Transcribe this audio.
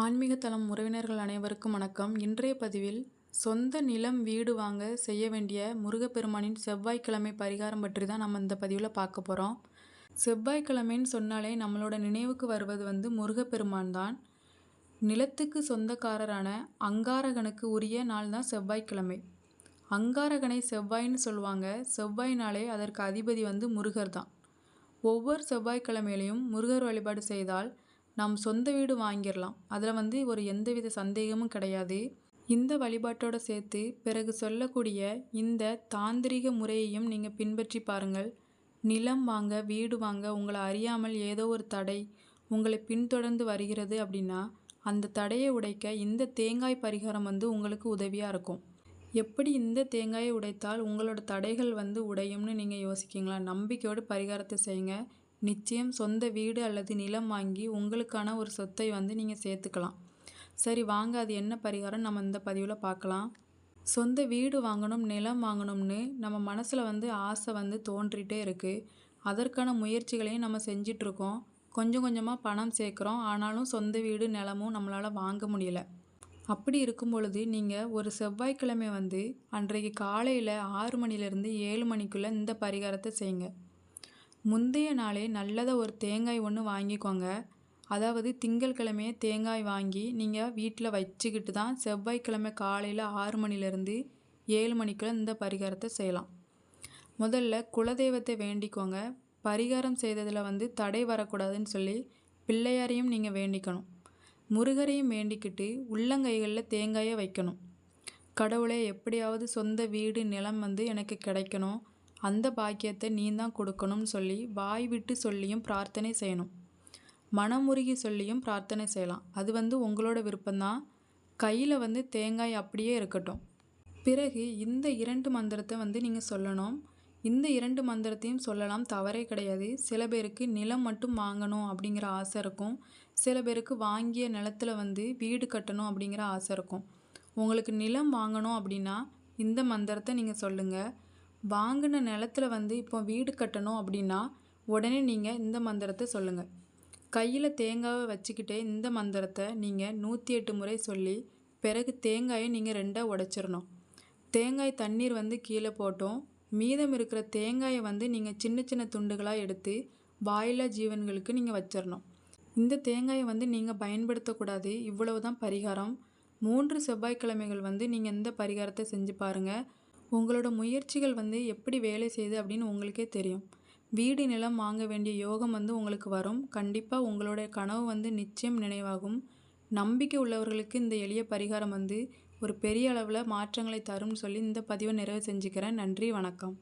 ஆன்மீக தளம் உறவினர்கள் அனைவருக்கும் வணக்கம். இன்றைய பதிவில் சொந்த நிலம் வீடு வாங்க செய்ய வேண்டிய முருகப்பெருமானின் செவ்வாய்க்கிழமை பரிகாரம் பற்றி தான் நம்ம இந்த பதிவில் பார்க்க போகிறோம் செவ்வாய்க்கிழமைன்னு சொன்னாலே நம்மளோட நினைவுக்கு வருவது வந்து முருகப்பெருமான் தான். நிலத்துக்கு சொந்தக்காரரான அங்காரகனுக்கு உரிய நாள் தான் செவ்வாய்க்கிழமை. அங்காரகனை செவ்வாய்ன்னு சொல்லுவாங்க. செவ்வாயினாலே அதற்கு அதிபதி வந்து முருகர் தான். ஒவ்வொரு செவ்வாய்க்கிழமையிலையும் முருகர் வழிபாடு செய்தால் நாம் சொந்த வீடு வாங்கிடலாம் அதில் வந்து ஒரு எந்தவித சந்தேகமும் கிடையாது. இந்த வழிபாட்டோட சேர்த்து பிறகு சொல்லக்கூடிய இந்த தாந்திரிக முறையையும் நீங்கள் பின்பற்றி பாருங்கள். நிலம் வாங்க வீடு வாங்க உங்களை அறியாமல் ஏதோ ஒரு தடை உங்களை பின்தொடர்ந்து வருகிறது அப்படின்னா அந்த தடையை உடைக்க இந்த தேங்காய் பரிகாரம் வந்து உங்களுக்கு உதவியாக இருக்கும். எப்படி இந்த தேங்காயை உடைத்தால் உங்களோட தடைகள் வந்து உடையும்னு நீங்கள் யோசிக்கிங்களா? நம்பிக்கையோடு பரிகாரத்தை செய்யுங்க. நிச்சயம் சொந்த வீடு அல்லது நிலம் வாங்கி உங்களுக்கான ஒரு சொத்தை வந்து நீங்கள் சேர்த்துக்கலாம். சரி வாங்க. அது என்ன பரிகாரம்? நம்ம இந்த பதிவில் பார்க்கலாம். சொந்த வீடு வாங்கணும் நிலம் வாங்கணும்னு நம்ம மனசில் வந்து ஆசை வந்து தோன்றிகிட்டே இருக்குது அதற்கான முயற்சிகளையும் நம்ம செஞ்சிட்ருக்கோம். கொஞ்சம் கொஞ்சமாக பணம் சேர்க்குறோம். ஆனாலும் சொந்த வீடு நிலமும் நம்மளால் வாங்க முடியல. அப்படி இருக்கும் பொழுது நீங்கள் ஒரு செவ்வாய்க்கிழமை வந்து அன்றைக்கு காலையில் ஆறு மணிலேருந்து ஏழு மணிக்குள்ளே இந்த பரிகாரத்தை செய்யுங்க முந்தைய நாளே நல்லதாக ஒரு தேங்காய் ஒன்று வாங்கிக்கோங்க. அதாவது திங்கள்கிழமையே தேங்காய் வாங்கி நீங்கள் வீட்டில் வச்சுக்கிட்டு தான் செவ்வாய்க்கிழமை காலையில் ஆறு மணிலேருந்து ஏழு மணிக்குள்ளே இந்த பரிகாரத்தை செய்யலாம். முதல்ல குலதெய்வத்தை வேண்டிக்கோங்க. பரிகாரம் செய்ததில் வந்து தடை வரக்கூடாதுன்னு சொல்லி பிள்ளையாரையும் நீங்கள் வேண்டிக்கணும். முருகரையும் வேண்டிக்கிட்டு உள்ளங்கைகளில் தேங்காயை வைக்கணும். கடவுளே எப்படியாவது சொந்த வீடு நிலம் வந்து எனக்கு கிடைக்கணும். அந்த பாக்கியத்தை நீ தான் கொடுக்கணும்னு சொல்லி வாய் விட்டு சொல்லியும் பிரார்த்தனை செய்யணும். மனமுருகி சொல்லியும் பிரார்த்தனை செய்யலாம். அது வந்து உங்களோட விருப்பம்தான். கையில் வந்து தேங்காய் அப்படியே இருக்கட்டும். பிறகு இந்த இரண்டு மந்திரத்தை வந்து நீங்கள் சொல்லணும். இந்த இரண்டு மந்திரத்தையும் சொல்லலாம். தவறே கிடையாது. சில பேருக்கு நிலம் மட்டும் வாங்கணும் அப்படிங்கிற ஆசை இருக்கும். சில பேருக்கு வாங்கிய நிலத்தில் வந்து வீடு கட்டணும் அப்படிங்கிற ஆசை இருக்கும். உங்களுக்கு நிலம் வாங்கணும் அப்படின்னா இந்த மந்திரத்தை நீங்கள் சொல்லுங்கள் வாங்கின நிலத்துல வந்து இப்போ வீடு கட்டணும் அப்படின்னா உடனே நீங்கள் இந்த மந்திரத்தை சொல்லுங்கள் கையில் தேங்காவை வச்சுக்கிட்டே இந்த மந்திரத்தை நீங்கள் நூற்றி எட்டு முறை சொல்லி பிறகு தேங்காயை நீங்கள் ரெண்டாக உடச்சிடணும் தேங்காய் தண்ணீர் வந்து கீழே போட்டோம். மீதம் இருக்கிற தேங்காயை வந்து நீங்கள் சின்ன சின்ன துண்டுகளாக எடுத்து வாயிலா ஜீவன்களுக்கு நீங்கள் வச்சிடணும் இந்த தேங்காயை வந்து நீங்கள் பயன்படுத்தக்கூடாது இவ்வளவு தான் பரிகாரம். மூன்று செவ்வாய்க்கிழமைகள் வந்து நீங்கள் இந்த பரிகாரத்தை செஞ்சு பாருங்கள் உங்களோட முயற்சிகள் வந்து எப்படி வேலை செய்யுது அப்படின்னு உங்களுக்கே தெரியும். வீடு நிலம் வாங்க வேண்டிய யோகம் வந்து உங்களுக்கு வரும். கண்டிப்பாக உங்களுடைய கனவு வந்து நிச்சயம் நினைவாகும். நம்பிக்கை உள்ளவர்களுக்கு இந்த எளிய பரிகாரம் வந்து ஒரு பெரிய அளவில் மாற்றங்களை தரும்னு சொல்லி இந்த பதிவை நிறைவு செஞ்சுக்கிறேன். நன்றி வணக்கம்.